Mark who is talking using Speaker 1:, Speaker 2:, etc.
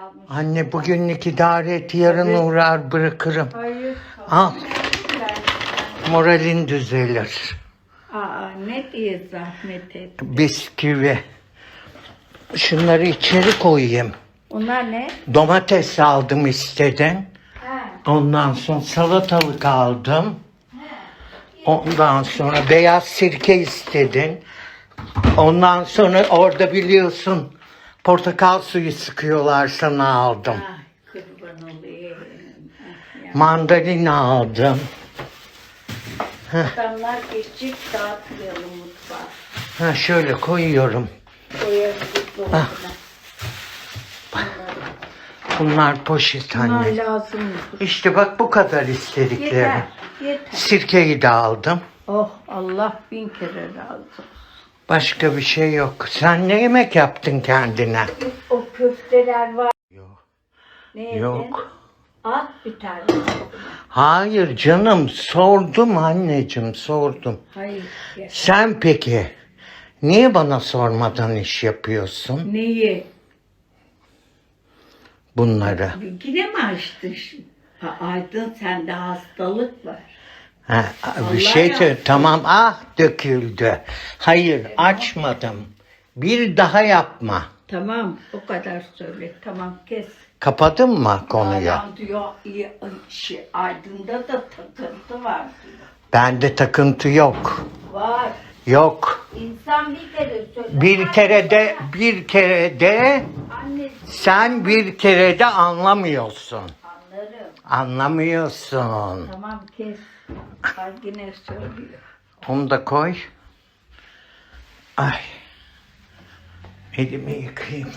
Speaker 1: kalmış.
Speaker 2: Anne bugünlük idare et yarın uğrar bırakırım.
Speaker 1: Hayır.
Speaker 2: Al moralin düzelir.
Speaker 1: Aa ne diye zahmet et.
Speaker 2: Bisküvi. Şunları içeri koyayım.
Speaker 1: Onlar ne?
Speaker 2: Domates aldım istedin.
Speaker 1: Ha.
Speaker 2: Ondan sonra salatalık aldım. Ondan sonra beyaz sirke istedin. Ondan sonra orada biliyorsun portakal suyu sıkıyorlar sana aldım.
Speaker 1: Ay kurban olayım. Ah.
Speaker 2: Mandalina aldım.
Speaker 1: Adamlar geçecek dağıtmayalım mutfağa.
Speaker 2: Ha şöyle koyuyorum.
Speaker 1: Koyarız buzdolabına.
Speaker 2: Bunlar poşet
Speaker 1: Bunlar
Speaker 2: anne.
Speaker 1: lazım.
Speaker 2: İşte bak bu kadar istediklerim.
Speaker 1: Yeter. Yeter.
Speaker 2: Sirkeyi de aldım.
Speaker 1: Oh Allah bin kere razı olsun.
Speaker 2: Başka bir şey yok. Sen ne yemek yaptın kendine?
Speaker 1: O köfteler var.
Speaker 2: Yok.
Speaker 1: Ne?
Speaker 2: Yok.
Speaker 1: At bir tane.
Speaker 2: Hayır canım sordum anneciğim sordum.
Speaker 1: Hayır.
Speaker 2: Sen peki niye bana sormadan iş yapıyorsun
Speaker 1: Neyi?
Speaker 2: bunları?
Speaker 1: Yine mi açtın şimdi? Ha, Aydın sende hastalık var.
Speaker 2: Ha, bir şey
Speaker 1: ya.
Speaker 2: tamam ah döküldü. Hayır açmadım. Bir daha yapma.
Speaker 1: Tamam o kadar söyle. Tamam kes.
Speaker 2: Kapadın mı konuyu?
Speaker 1: Adam diyor şey, Aydın'da da takıntı var diyor.
Speaker 2: Bende takıntı yok.
Speaker 1: Var.
Speaker 2: Yok.
Speaker 1: İnsan bir kere söyle.
Speaker 2: Bir kere de bir kere de
Speaker 1: Anne
Speaker 2: sen bir kere de anlamıyorsun. Anlamıyorsun.
Speaker 1: Tamam kes. Ay yine söylüyor.
Speaker 2: Onu da koy. Ay. Elimi yıkayayım.